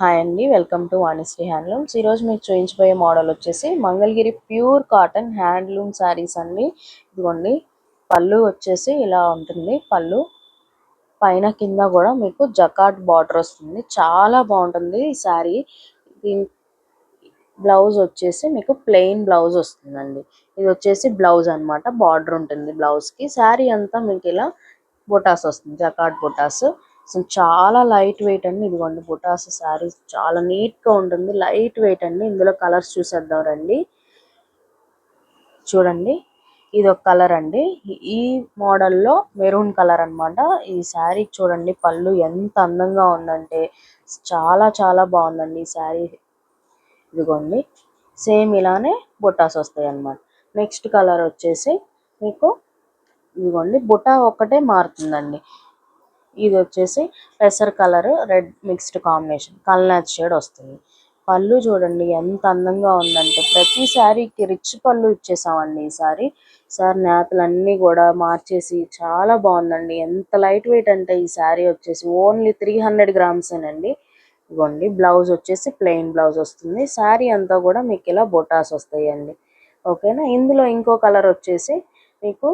Hi అండి welcome to Vanisri handlooms. ఈరోజు మీకు చూపించబోయే మోడల్ వచ్చేసి Mangalagiri pure cotton handloom saris అండి. ఇదిగోండి పళ్ళు వచ్చేసి ఇలా ఉంటుంది. పళ్ళు పైన కింద కూడా మీకు జకాట్ బార్డర్ వస్తుంది. చాలా బాగుంటుంది ఈ శారీ. దీని బ్లౌజ్ వచ్చేసి మీకు ప్లెయిన్ బ్లౌజ్ వస్తుందండి. ఇది వచ్చేసి బ్లౌజ్ అనమాట బార్డర్ ఉంటుంది బ్లౌజ్కి. శారీ అంతా మీకు ఇలా బొటాస్ వస్తుంది జకాట్ బొటాస్. అసలు చాలా లైట్ వెయిట్ అండి. ఇదిగోండి బుటాస్ శారీ. చాలా నీట్గా ఉంటుంది. లైట్ వెయిట్ అండి. ఇందులో కలర్స్ చూసేద్దాం రండి. చూడండి. ఇది ఒక కలర్ అండి. ఈ మోడల్లో మెరూన్ కలర్ అనమాట ఈ శారీ చూడండి. పళ్ళు ఎంత అందంగా ఉందంటే చాలా చాలా బాగుందండి ఈ శారీ. ఇదిగోండి. సేమ్ ఇలానే బుటాస్ వస్తాయి అనమాట నెక్స్ట్ కలర్ వచ్చేసి మీకు ఇదిగోండి. బుటా ఒక్కటే మారుతుందండి. ఇది వచ్చేసి పెసర్ కలర్ రెడ్ మిక్స్డ్ కాంబినేషన్. కల్నాథ్ షేడ్ వస్తుంది. పళ్ళు చూడండి ఎంత అందంగా ఉందంటే ప్రతి శారీకి రిచ్ పళ్ళు ఇచ్చేసామండి ఈసారి సార్ నేతలన్నీ కూడా మార్చేసి చాలా బాగుందండి. ఎంత లైట్ వెయిట్ అంటే ఈ శారీ వచ్చేసి ఓన్లీ త్రీ హండ్రెడ్ గ్రామ్స్ అండి ఇవ్వండి బ్లౌజ్ వచ్చేసి ప్లెయిన్ బ్లౌజ్ వస్తుంది. శారీ అంతా కూడా మీకు ఇలా బొటాస్ వస్తాయండి. ఓకేనా? ఇందులో ఇంకో కలర్ వచ్చేసి మీకు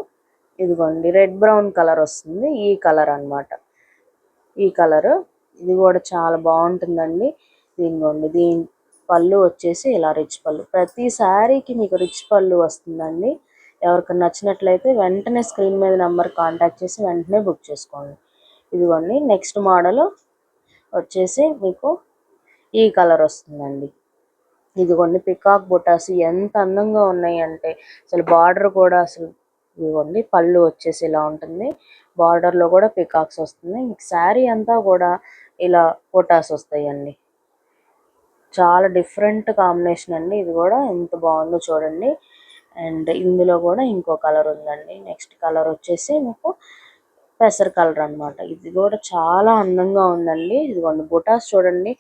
ఇదిగోండి రెడ్ బ్రౌన్ కలర్ వస్తుంది. ఈ కలర్ అనమాట ఈ కలర్. ఇది కూడా చాలా బాగుంటుందండి. దీనిగోండి దీని పళ్ళు వచ్చేసి ఇలా రిచ్ పళ్ళు. ప్రతి శారీకి మీకు రిచ్ పళ్ళు వస్తుందండి. ఎవరికి నచ్చినట్లయితే వెంటనే స్క్రీన్ మీద నెంబర్ కాంటాక్ట్ చేసి వెంటనే బుక్ చేసుకోండి. ఇదిగోండి నెక్స్ట్ మోడల్ వచ్చేసి మీకు ఈ కలర్ వస్తుందండి. ఇదిగోండి పికాక్ బొటాస్ ఎంత అందంగా ఉన్నాయి అంటే అసలు బార్డర్ కూడా అసలు ఇదిగోండి పళ్ళు వచ్చేసి ఇలా ఉంటుంది. బార్డర్లో కూడా పికాక్స్ వస్తుంది. మీకు శారీ అంతా కూడా ఇలా బొటాస్ వస్తాయండి. చాలా డిఫరెంట్ కాంబినేషన్ అండి. ఇది కూడా ఎంత బాగుందో చూడండి. అండ్ ఇందులో కూడా ఇంకో కలర్ ఉందండి. నెక్స్ట్ కలర్ వచ్చేసి మీకు పెసర్ కలర్ అన్నమాట. ఇది కూడా చాలా అందంగా ఉందండి. ఇదిగోండి బుటాస్ చూడండి.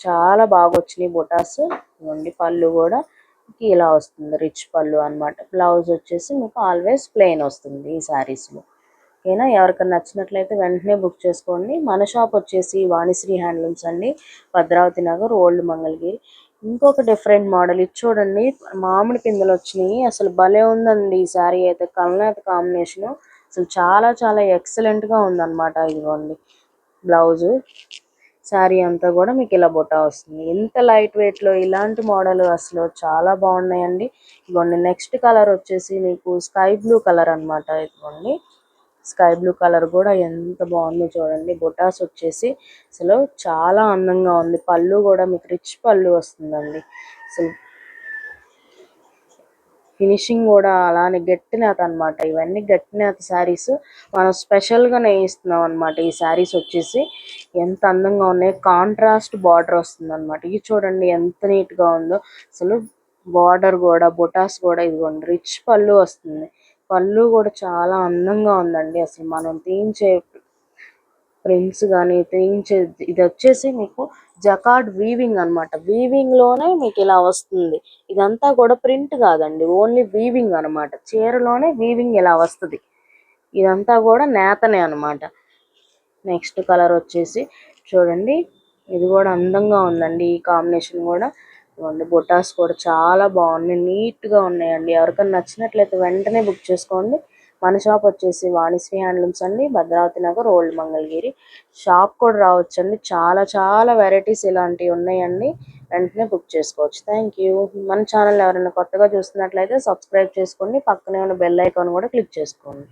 చాలా బాగా వచ్చినాయి బుటాస్. ఇదిగోండి పళ్ళు కూడా ఇలా వస్తుంది. రిచ్ పళ్ళు అన్నమాట. బ్లౌజ్ వచ్చేసి మీకు ఆల్వేస్ ప్లెయిన్ వస్తుంది ఈ శారీస్లో. ఓకేనా? ఎవరికైనా నచ్చినట్లయితే వెంటనే బుక్ చేసుకోండి. మన షాప్ వచ్చేసి వాణిశ్రీ హ్యాండ్లూమ్స్ అండి. భద్రావతి నగర్ ఓల్డ్ మంగళగిరి. ఇంకొక డిఫరెంట్ మోడల్ ఇది చూడండి మామిడి పిందెలు వచ్చినాయి. అసలు భలే ఉందండి ఈ శారీ అయితే. కలనాథ్ కాంబినేషన్ అసలు చాలా చాలా ఎక్సలెంట్గా ఉందన్నమాట ఇదిగోండి. బ్లౌజు. శారీ అంతా కూడా మీకు ఇలా బొటా వస్తుంది. ఎంత లైట్ వెయిట్లో ఇలాంటి మోడల్ అసలు చాలా బాగున్నాయండి. ఇదిగోండి నెక్స్ట్ కలర్ వచ్చేసి మీకు స్కై బ్లూ కలర్ అనమాట ఇదిగోండి. స్కై బ్లూ కలర్ కూడా ఎంత బాగుందో చూడండి. బొటాస్ వచ్చేసి అసలు చాలా అందంగా ఉంది. పళ్ళు కూడా మీకు రిచ్ పళ్ళు వస్తుందండి. అసలు ఫినిషింగ్ కూడా అలానే గట్టి నేత అన్నమాట. ఇవన్నీ గట్టి నేత శారీస్. మనం స్పెషల్గా నేయిస్తున్నాం అన్నమాట. ఈ శారీస్ వచ్చేసి ఎంత అందంగా ఉన్నాయి. కాంట్రాస్ట్ బార్డర్ వస్తుంది అనమాట ఇది చూడండి ఎంత నీట్గా ఉందో. అసలు బార్డర్ కూడా బొటాస్ కూడా ఇదిగోండి రిచ్ పళ్ళు వస్తుంది. పళ్ళు కూడా చాలా అందంగా ఉందండి. అసలు మనం తీయించే ప్రింట్స్ కానీ తీయించే ఇది వచ్చేసి మీకు జకార్డ్ వీవింగ్ అన్నమాట. వీవింగ్లోనే మీకు ఇలా వస్తుంది. ఇదంతా కూడా ప్రింట్ కాదండి. ఓన్లీ వీవింగ్ అన్నమాట. చీరలోనే వీవింగ్ ఇలా వస్తుంది. ఇదంతా కూడా నేతనే అనమాట నెక్స్ట్ కలర్ వచ్చేసి చూడండి. ఇది కూడా అందంగా ఉందండి. ఈ కాంబినేషన్ కూడా ఇదిగోండి బొటాస్ కూడా చాలా బాగున్నాయి. నీట్గా ఉన్నాయండి. ఎవరికైనా నచ్చినట్లయితే వెంటనే బుక్ చేసుకోండి. మన షాప్ వచ్చేసి వాణిశ్రీ హ్యాండ్లూమ్స్ అండి. భద్రావతి నగర్ ఓల్డ్ మంగళగిరి. షాప్ కూడా రావచ్చండి. చాలా చాలా వెరైటీస్ ఇలాంటివి ఉన్నాయండి. వెంటనే బుక్ చేసుకోవచ్చు. థ్యాంక్ యూ మన ఛానల్ ఎవరైనా కొత్తగా చూస్తున్నట్లయితే సబ్స్క్రైబ్ చేసుకోండి. పక్కనే ఉన్న బెల్ ఐకాన్ కూడా క్లిక్ చేసుకోండి.